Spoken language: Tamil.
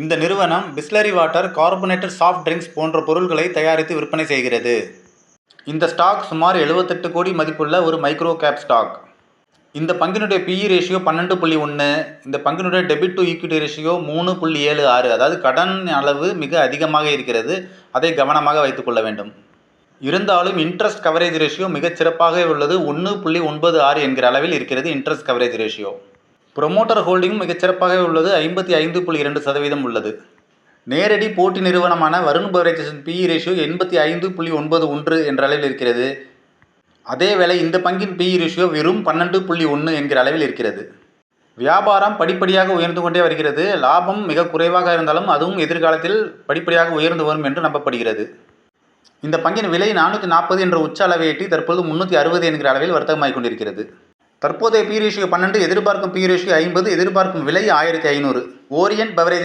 இந்த நிறுவனம் Bisleri water carbonated soft drinks போன்ற பொருட்களை தயாரித்து விற்பனை செய்கிறது. இந்த ஸ்டாக் சுமார் 78 கோடி மதிப்புள்ள ஒரு மைக்ரோ கேப் ஸ்டாக். இந்த பங்கினுடைய பிஇ ரேஷியோ பன்னெண்டு புள்ளி ஒன்று இந்த பங்கினுடைய டெபிட் டு ஈக்விட்டி ரேஷியோ மூணு புள்ளி ஏழு ஆறு அதாவது கடன் அளவு மிக அதிகமாக இருக்கிறது. அதை கவனமாக வைத்துக்கொள்ள வேண்டும். இருந்தாலும் இன்ட்ரெஸ்ட் கவரேஜ் ரேஷியோ மிகச் சிறப்பாகவே உள்ளது. ஒன்று புள்ளி ஒன்பது ஆறு என்கிற அளவில் இருக்கிறது இன்ட்ரெஸ்ட் கவரேஜ் ரேஷியோ ப்ரொமோட்டர் ஹோல்டிங்கும் மிகச்சிறப்பாகவே உள்ளது. ஐம்பத்தி ஐந்து புள்ளி இரண்டு சதவீதம் உள்ளது. நேரடி போட்டி நிறுவனமான வருண் பவரேஜஸின் பிஇ ரேஷியோ எண்பத்தி ஐந்து புள்ளி ஒன்பது ஒன்று என்ற அளவில் இருக்கிறது. அதேவேளை இந்த பங்கின் பிஇ ரேஷியோ வெறும் பன்னெண்டு புள்ளி ஒன்று என்கிற அளவில் இருக்கிறது. வியாபாரம் படிப்படியாக உயர்ந்து கொண்டே வருகிறது. லாபம் மிக குறைவாக இருந்தாலும் அதுவும் எதிர்காலத்தில் படிப்படியாக உயர்ந்து வரும் என்று நம்பப்படுகிறது. இந்த பங்கின் விலை நானூற்றி நாற்பது என்ற உச்ச அளவை எட்டி தற்போது முந்நூற்றி அறுபது என்கிற அளவில் வர்த்தகமாகிக் கொண்டிருக்கிறது. தற்போதைய பி ரேஷியோ பன்னெண்டு எதிர்பார்க்கும் பி ரேஷியோ ஐம்பது எதிர்பார்க்கும் விலை ஆயிரத்தி ஐநூறு. ஓரியன்ட் பவரேஜ்